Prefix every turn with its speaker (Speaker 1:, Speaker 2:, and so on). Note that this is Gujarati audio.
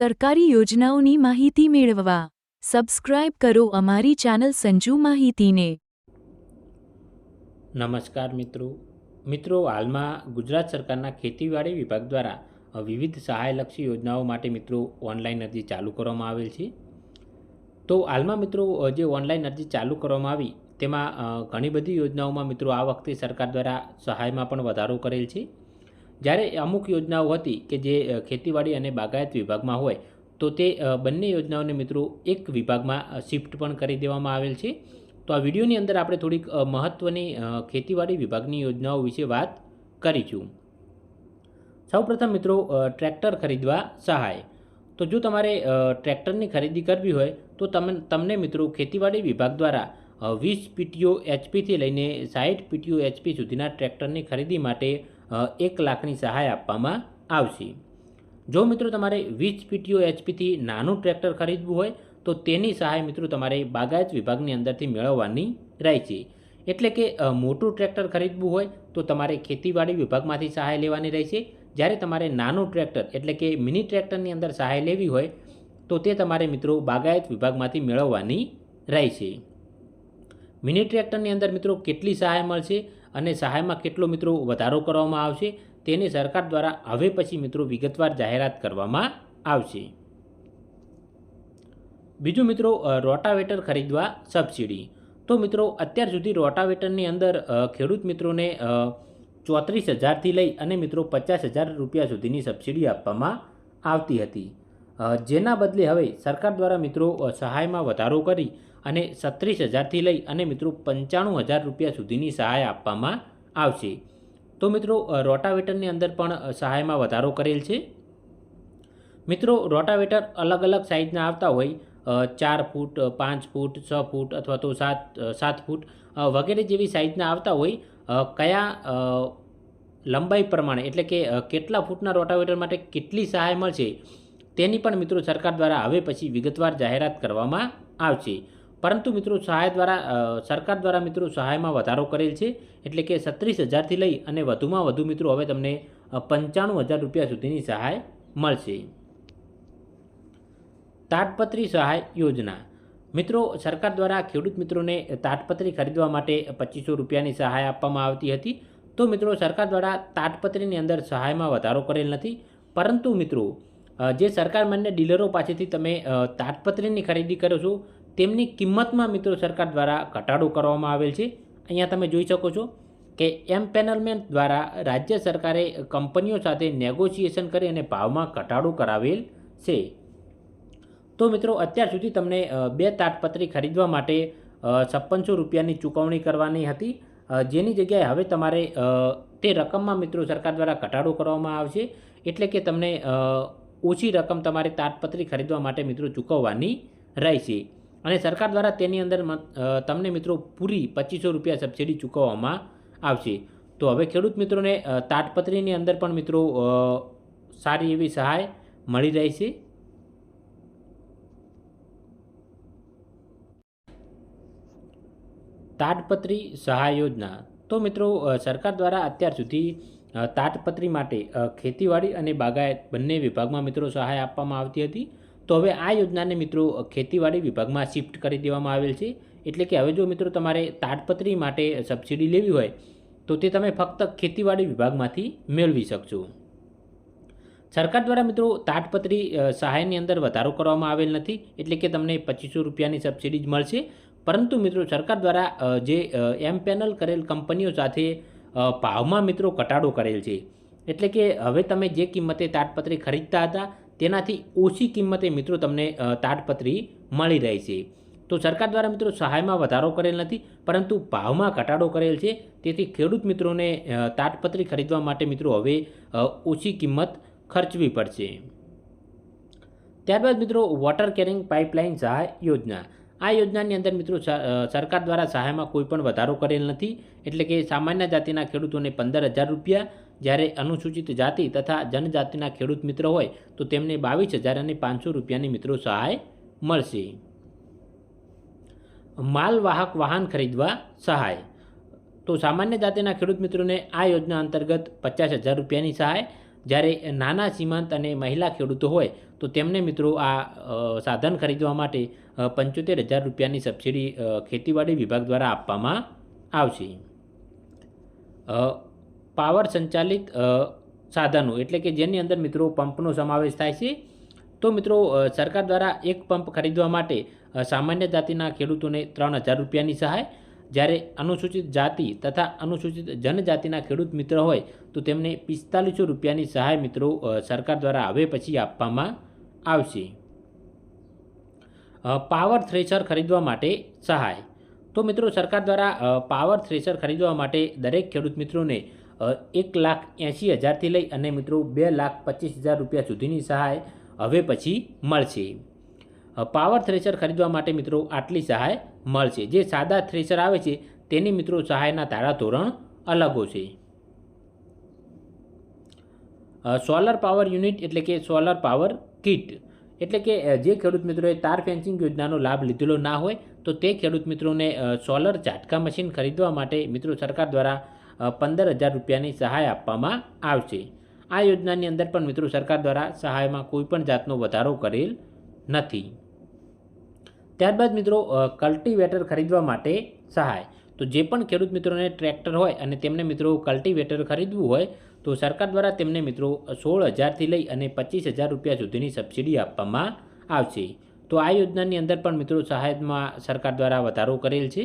Speaker 1: સરકારી યોજનાઓની માહિતી મેળવવા. સબસ્ક્રાઇબ કરો અમારી ચેનલ સંજુ માહિતીને.
Speaker 2: નમસ્કાર મિત્રો. મિત્રો, હાલમાં ગુજરાત સરકારના ખેતીવાડી વિભાગ દ્વારા વિવિધ સહાયલક્ષી યોજનાઓ માટે મિત્રો ઓનલાઈન અરજી ચાલુ કરવામાં આવેલ છે. તો હાલમાં મિત્રો, જે ઓનલાઈન અરજી ચાલુ કરવામાં આવી, તેમાં ઘણી બધી યોજનાઓમાં મિત્રો આ વખતે સરકાર દ્વારા સહાયમાં પણ વધારો કરેલ છે. જ્યારે અમુક યોજનાઓ હતી કે જે ખેતીવાડી અને બાગાયત વિભાગમાં હોય, તો તે બંને યોજનાઓને મિત્રો એક વિભાગમાં શિફ્ટ પણ કરી દેવામાં આવેલ છે. તો આ વિડીયોની અંદર આપણે થોડીક મહત્ત્વની ખેતીવાડી વિભાગની યોજનાઓ વિશે વાત કરીશું. સૌપ્રથમ મિત્રો ટ્રેક્ટર ખરીદવા સહાય. તો જો તમારે ટ્રેક્ટરની ખરીદી કરવી હોય, તો તમે, તમને મિત્રો ખેતીવાડી વિભાગ દ્વારા વીસ પીટીઓ એચપીથી લઈને સાઠ પીટીઓ એચપી સુધીના ટ્રેક્ટરની ખરીદી માટે એક લાખની સહાય આપવામાં આવશે. જો મિત્રો તમારે વીસ પીટીઓ એચપીથી નાનું ટ્રેક્ટર ખરીદવું હોય, તો તેની સહાય મિત્રો તમારે બાગાયત વિભાગની અંદરથી મેળવવાની રહેશે એટલે કે મોટું ટ્રેક્ટર ખરીદવું હોય, તો તમારે ખેતીવાડી વિભાગમાંથી સહાય લેવાની રહેશે જ્યારે તમારે નાનું ટ્રેક્ટર, એટલે કે મિની ટ્રેક્ટરની અંદર સહાય લેવી હોય, તો તે તમારે મિત્રો બાગાયત વિભાગમાંથી મેળવવાની રહેશે મિની ટ્રેક્ટરની અંદર મિત્રો કેટલી સહાય મળશે? અને સહાયમાં કેટલો મિત્રો વધારો કરવામાં આવશે તેની સરકાર દ્વારા હવે પછી મિત્રો વિગતવાર જાહેરાત કરવામાં આવશે. બીજું મિત્રો રોટાવેટર ખરીદવા સબસિડી. તો મિત્રો, અત્યાર સુધી રોટાવેટરની અંદર ખેડૂત મિત્રોને ચોત્રીસ હજારથી લઈ અને મિત્રો પચાસ હજાર રૂપિયા સુધીની સબસિડી આપવામાં આવતી હતી. જેના બદલે હવે સરકાર દ્વારા મિત્રો સહાયમાં વધારો કરી અને સત્રીસ હજારથી લઈ અને મિત્રો પંચાણું હજાર રૂપિયા સુધીની સહાય આપવામાં આવશે. તો મિત્રો રોટાવેટરની અંદર પણ સહાયમાં વધારો કરેલ છે. મિત્રો, રોટાવેટર અલગ અલગ સાઇઝના આવતા હોય ચાર ફૂટ પાંચ ફૂટ, છ ફૂટ અથવા તો સાત સાત ફૂટ વગેરે જેવી સાઇઝના આવતા હોય કયા લંબાઈ પ્રમાણે એટલે કે કેટલા ફૂટના રોટાવેટર માટે કેટલી સહાય મળશે તેની પણ મિત્રો સરકાર દ્વારા હવે પછી વિગતવાર જાહેરાત કરવામાં આવશે. પરંતુ મિત્રો સહાય દ્વારા સરકાર દ્વારા મિત્રો સહાયમાં વધારો કરેલ છે, એટલે કે સત્રીસ હજારથી લઈ અને વધુમાં વધુ મિત્રો હવે તમને પંચાણું હજાર રૂપિયા સુધીની સહાય મળશે. તાટપત્રી સહાય યોજના. મિત્રો, સરકાર દ્વારા ખેડૂત મિત્રોને તાટપત્રી ખરીદવા માટે પચીસો રૂપિયાની સહાય આપવામાં આવતી હતી. તો મિત્રો, સરકાર દ્વારા તાટપત્રીની અંદર સહાયમાં વધારો કરેલ નથી. પરંતુ મિત્રો જે સરકાર માન્ય ડીલરો પાસેથી તમે તાટપત્રીની ખરીદી કરો છો તેમની કિંમતમાં મિત્રો સરકાર દ્વારા ઘટાડો કરવામાં આવેલ છે. અહીંયા તમે જોઈ શકો છો કે એમ પેનલમેન્ટ દ્વારા રાજ્ય સરકારે કંપનીઓ સાથે નેગોશિએશન કરી અને ભાવમાં ઘટાડો કરાવેલ છે. તો મિત્રો, અત્યાર સુધી તમને બે તાટપત્રી ખરીદવા માટે છપ્પનસો રૂપિયાની ચૂકવણી કરવાની હતી. જેની જગ્યાએ હવે તમારે તે રકમમાં મિત્રો સરકાર દ્વારા ઘટાડો કરવામાં આવશે. એટલે કે તમને ઓછી રકમ તમારે તાટપત્રી ખરીદવા માટે મિત્રો ચૂકવવાની રહેશે. અને સરકાર દ્વારા તેની અંદર તમને મિત્રો પૂરી પચીસો રૂપિયા સબસિડી ચૂકવવામાં આવશે. તો હવે ખેડૂત મિત્રોને તાટપત્રીની અંદર પણ મિત્રો સારી એવી સહાય મળી રહેશે તાટપત્રી સહાય યોજના. તો મિત્રો સરકાર દ્વારા અત્યાર સુધી તાટપત્રી માટે ખેતીવાડી અને બાગાયત બંને વિભાગમાં મિત્રો સહાય આપવામાં આવતી હતી. તો હવે આ યોજનાને મિત્રો ખેતીવાડી વિભાગમાં શિફ્ટ કરી દેવામાં આવેલ છે. એટલે કે હવે જો મિત્રો તમારે તાટપત્રી માટે સબસિડી લેવી હોય, તો તે તમે ફક્ત ખેતીવાડી વિભાગમાંથી મેળવી શકશો. સરકાર દ્વારા મિત્રો તાટપત્રી સહાયની અંદર વધારો કરવામાં આવેલ નથી. એટલે કે તમને પચીસો રૂપિયાની સબસિડી જ મળશે. પરંતુ મિત્રો સરકાર દ્વારા જે એમ પેનલ કરેલ કંપનીઓ સાથે ભાવમાં મિત્રો ઘટાડો કરેલ છે. એટલે કે હવે તમે જે કિંમતે તાટપત્રી ખરીદતા હતા તેનાથી ઓછી કિંમતે મિત્રો તમને તાડપત્રી મળી રહેશે તો સરકાર દ્વારા મિત્રો સહાયમાં વધારો કરેલ નથી, પરંતુ ભાવમાં ઘટાડો કરેલ છે. તેથી ખેડૂત મિત્રોને તાટપત્રી ખરીદવા માટે મિત્રો હવે ઓછી કિંમત ખર્ચવી પડશે. ત્યારબાદ મિત્રો વોટર કેરિંગ પાઇપલાઇન સહાય યોજના. આ યોજનાની અંદર મિત્રો સરકાર દ્વારા સહાયમાં કોઈ પણ વધારો કરેલ નથી. એટલે કે સામાન્ય જાતિના ખેડૂતોને પંદર હજાર રૂપિયા જ્યારે અનુસૂચિત જાતિ તથા જનજાતિના ખેડૂત મિત્રો હોય, તો તેમને બાવીસ હજાર અને પાંચસો રૂપિયાની મિત્રો સહાય મળશે. માલવાહક વાહન ખરીદવા સહાય. તો સામાન્ય જાતિના ખેડૂત મિત્રોને આ યોજના અંતર્ગત પચાસ હજાર રૂપિયાની સહાય. જ્યારે નાના, સીમાંત અને મહિલા ખેડૂતો હોય, તો તેમને મિત્રો આ સાધન ખરીદવા માટે પંચોતેર હજાર રૂપિયાની સબસિડી ખેતીવાડી વિભાગ દ્વારા આપવામાં આવશે. પાવર સંચાલિત સાધનો, એટલે કે જેની અંદર મિત્રો પંપનો સમાવેશ થાય છે. તો મિત્રો સરકાર દ્વારા એક પંપ ખરીદવા માટે સામાન્ય જાતિના ખેડૂતોને ત્રણ હજાર રૂપિયાની સહાય. જ્યારે અનુસૂચિત જાતિ તથા અનુસૂચિત જનજાતિના ખેડૂત મિત્ર હોય, તો તેમને પિસ્તાલીસો રૂપિયાની સહાય મિત્રો સરકાર દ્વારા હવે પછી આપવામાં આવશે. પાવર થ્રેશર ખરીદવા માટે સહાય. તો મિત્રો, સરકાર દ્વારા પાવર થ્રેશર ખરીદવા માટે દરેક ખેડૂત મિત્રોને એક લાખ એંશી હજારથી લઈ અને મિત્રો બે લાખ પચીસ હજાર રૂપિયા સુધીની સહાય હવે પછી મળશે. પાવર થ્રેશર ખરીદવા માટે મિત્રો આટલી સહાય મળશે. જે સાદા થ્રેશર આવે છે, તેની મિત્રો સહાયના ધારા ધોરણ અલગો છે. સોલર પાવર યુનિટ એટલે કે સોલર પાવર કિટ. એટલે કે જે ખેડૂત મિત્રોએ તાર ફેન્સિંગ યોજનાનો લાભ લીધેલો ના હોય, તો તે ખેડૂત મિત્રોને સોલર ઝાટકા મશીન ખરીદવા માટે મિત્રો સરકાર દ્વારા પંદર હજાર રૂપિયાની સહાય આપવામાં આવશે. આ યોજનાની અંદર પણ મિત્રો સરકાર દ્વારા સહાયમાં કોઈ પણ જાતનો વધારો કરેલ નથી. ત્યારબાદ મિત્રો કલ્ટિવેટર ખરીદવા માટે સહાય. તો જે પણ ખેડૂત મિત્રોને ટ્રેક્ટર હોય અને તેમને મિત્રો કલ્ટિવેટર ખરીદવું હોય, તો સરકાર દ્વારા તેમને મિત્રો સોળ હજારથી લઈ અને પચીસ હજાર રૂપિયા સુધીની સબસિડી આપવામાં આવશે. તો આ યોજનાની અંદર પણ મિત્રો સહાયમાં સરકાર દ્વારા વધારો કરેલ છે.